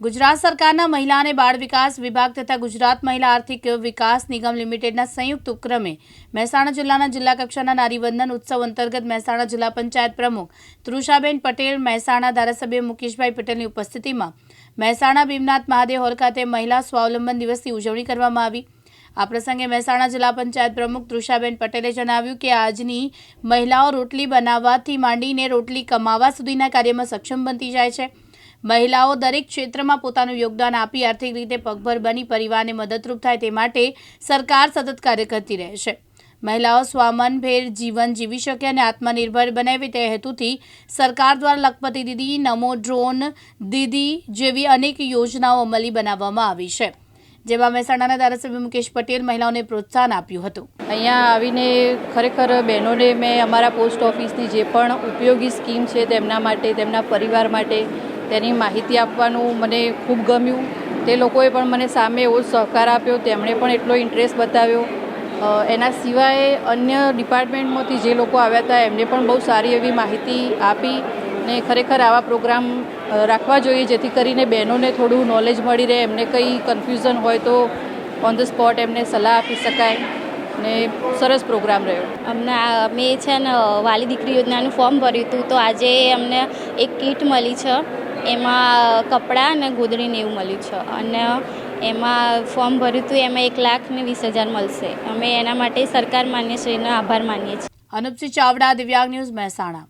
ગુજરાત સરકારના મહિલા અને બાળ વિકાસ વિભાગ તથા ગુજરાત મહિલા આર્થિક વિકાસ નિગમ લિમિટેડના સંયુક્ત ઉપક્રમે મહેસાણા જિલ્લાના જિલ્લા કક્ષાના નારીવંદન ઉત્સવ અંતર્ગત મહેસાણા જિલ્લા પંચાયત પ્રમુખ તૃષાબેન પટેલ, મહેસાણા ધારાસભ્ય મુકેશભાઈ પટેલની ઉપસ્થિતિમાં મહેસાણા ભીમનાથ મહાદેવ હોલ ખાતે મહિલા સ્વાવલંબન દિવસની ઉજવણી કરવામાં આવી. આ પ્રસંગે મહેસાણા જિલ્લા પંચાયત પ્રમુખ તૃષાબેન પટેલે જણાવ્યું કે આજની મહિલાઓ રોટલી બનાવવાથી માંડીને રોટલી કમાવા સુધીના કાર્યમાં સક્ષમ બનતી જાય છે. મહિલાઓ દરેક ક્ષેત્રમાં પોતાનું યોગદાન આપી આર્થિક રીતે પગભર બની પરિવારને મદદરૂપ થાય તે માટે સરકાર સતત કાર્ય કરતી રહે છે. મહિલાઓ સ્વામનભેર જીવન જીવી શકે અને આત્મનિર્ભર બનાવે તે હેતુથી સરકાર દ્વારા લખપતિ દીદી, નમો ડ્રોન દીદી જેવી અનેક યોજનાઓ અમલી બનાવવામાં આવી છે. જેમાં મહેસાણાના ધારાસભ્ય મુકેશ પટેલ મહિલાઓને પ્રોત્સાહન આપ્યું હતું. અહીંયા આવીને ખરેખર બહેનોને મેં અમારા પોસ્ટ ઓફિસની જે પણ ઉપયોગી સ્કીમ છે તેમના માટે, તેમના પરિવાર માટે તેની માહિતી આપવાનું મને ખૂબ ગમ્યું. તે લોકોએ પણ મને સામે એવો સહકાર આપ્યો, તેમણે પણ એટલો ઇન્ટરેસ્ટ બતાવ્યો. એના સિવાય અન્ય ડિપાર્ટમેન્ટમાંથી જે લોકો આવ્યા હતા, એમને પણ બહુ સારી એવી માહિતી આપી ને ખરેખર આવા પ્રોગ્રામ રાખવા જોઈએ, જેથી કરીને બહેનોને થોડું નોલેજ મળી રહે. એમને કંઈ કન્ફ્યુઝન હોય તો ઓન ધ સ્પોટ એમને સલાહ આપી શકાય ને સરસ પ્રોગ્રામ રહ્યો. અમને અમે છે ને, વાલી દીકરી યોજનાનું ફોર્મ ભર્યું હતું, તો આજે અમને એક કીટ મળી છે. એમાં કપડાં અને ગોદડીને એવું મળ્યું છે. અને એમાં ફોર્મ ભર્યું હતું, એમાં એક લાખ ને વીસ હજાર મળશે. અમે એના માટે સરકાર માન્ય શ્રીનો આભાર માનીએ છીએ. અનુપસિંહ ચાવડા, દિવ્યાંગ ન્યૂઝ મહેસાણા.